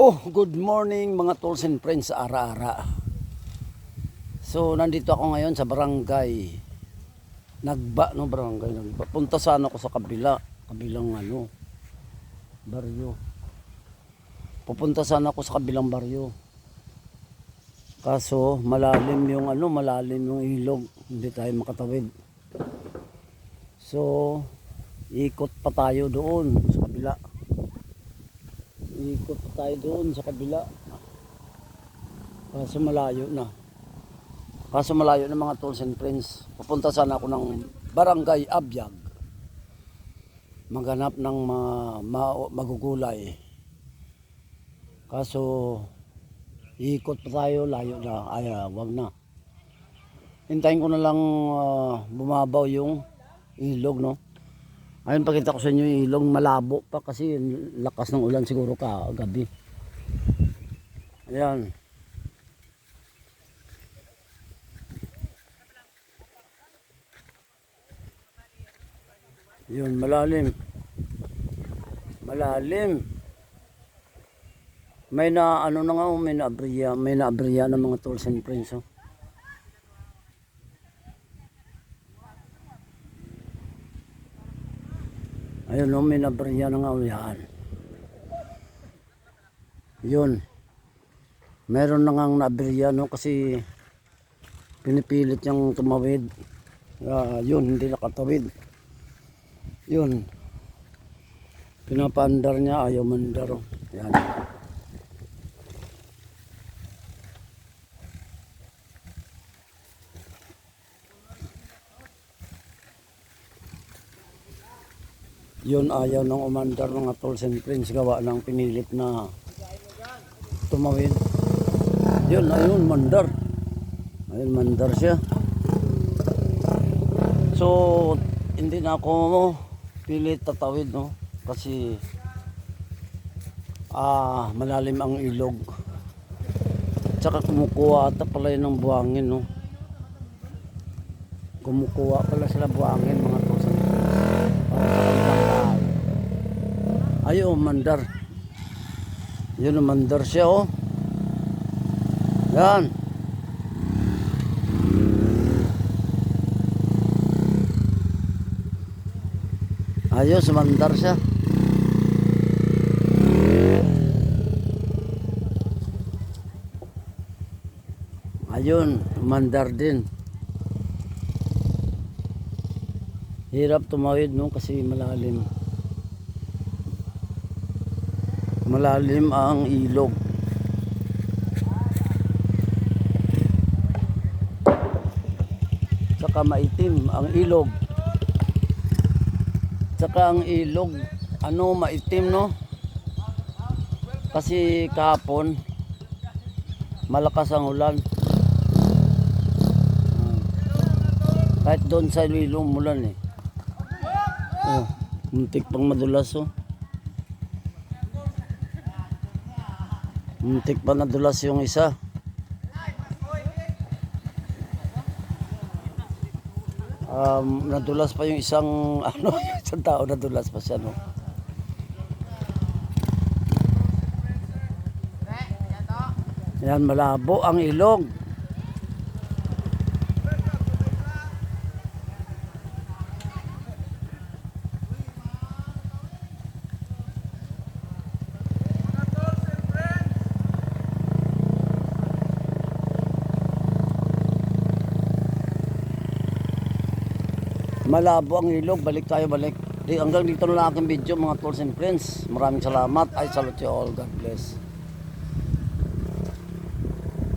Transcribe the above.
Oh, good morning mga tools and friends sa ara-ara. So, nandito ako ngayon sa barangay. Nagba, no barangay, nagba. Punta sana ako sa kabila, kabilang ano, baryo. Pupunta sana ako sa kabilang baryo. Kaso, malalim yung ano, malalim yung ilog. Hindi tayo makatawid. So, ikot pa tayo doon sa kabila. Ikot tayo doon sa kabila. Kaso malayo na. Kaso malayo na mga tools and friends. Pupunta sana ako ng Barangay Abyag. Maghanap ng ma- ma- magugulay. Kaso ikot pa tayo, layo na. Ay, ah, wag na. Hintayin ko na lang ah, bumabaw yung ilog, no? Ayun, pakita ko sa inyo yung ilog malabo pa kasi lakas ng ulan siguro ka gabi. Ayan. Yun, malalim. Malalim. May na ano na nga, oh, may naabriya, may naabriya ng mga tools and friends. Oh. Ayun, no, may nabriya na nga ulihan. Yun. Meron na nga nabriya, no, kasi pinipilit niyang tumawid. Ah, yun, hindi nakatawid. Yun. Pinapandar niya, ayaw mandar. oh. Yan. Yun ayaw ng umandar ng tools and friends gawa ng pinilit na tumawid. Yun, ayun, mandar. Ayun, mandar siya. So, hindi na ako pilit tatawid, no? Kasi, ah, malalim ang ilog. Tsaka kumukuha ata pala ng buhangin, no? Kumukuha pala sila buhangin, mga tools and friends. Para sa kanilang bahay. Ayun, mandar. Yun, mandar siya, oh. Yan. Ayos, mandar siya. Ayun, mandar din. Hirap tumawid no kasi malalim. Malalim ang ilog. Saka maitim ang ilog. Saka ang ilog, ano maitim no? Kasi kahapon malakas ang ulan. Ah. Kahit doon sa ilog mulan eh. Oh, muntik pang madulas oh. Muntik pa nadulas yung isa. Um, nadulas pa yung isang ano, isang tao nadulas pa siya no. Yan malabo ang ilog. Malabo ang ilog, balik tayo balik. Di, hanggang dito na lang aking video mga tools and friends. Maraming salamat. I salute you all. God bless.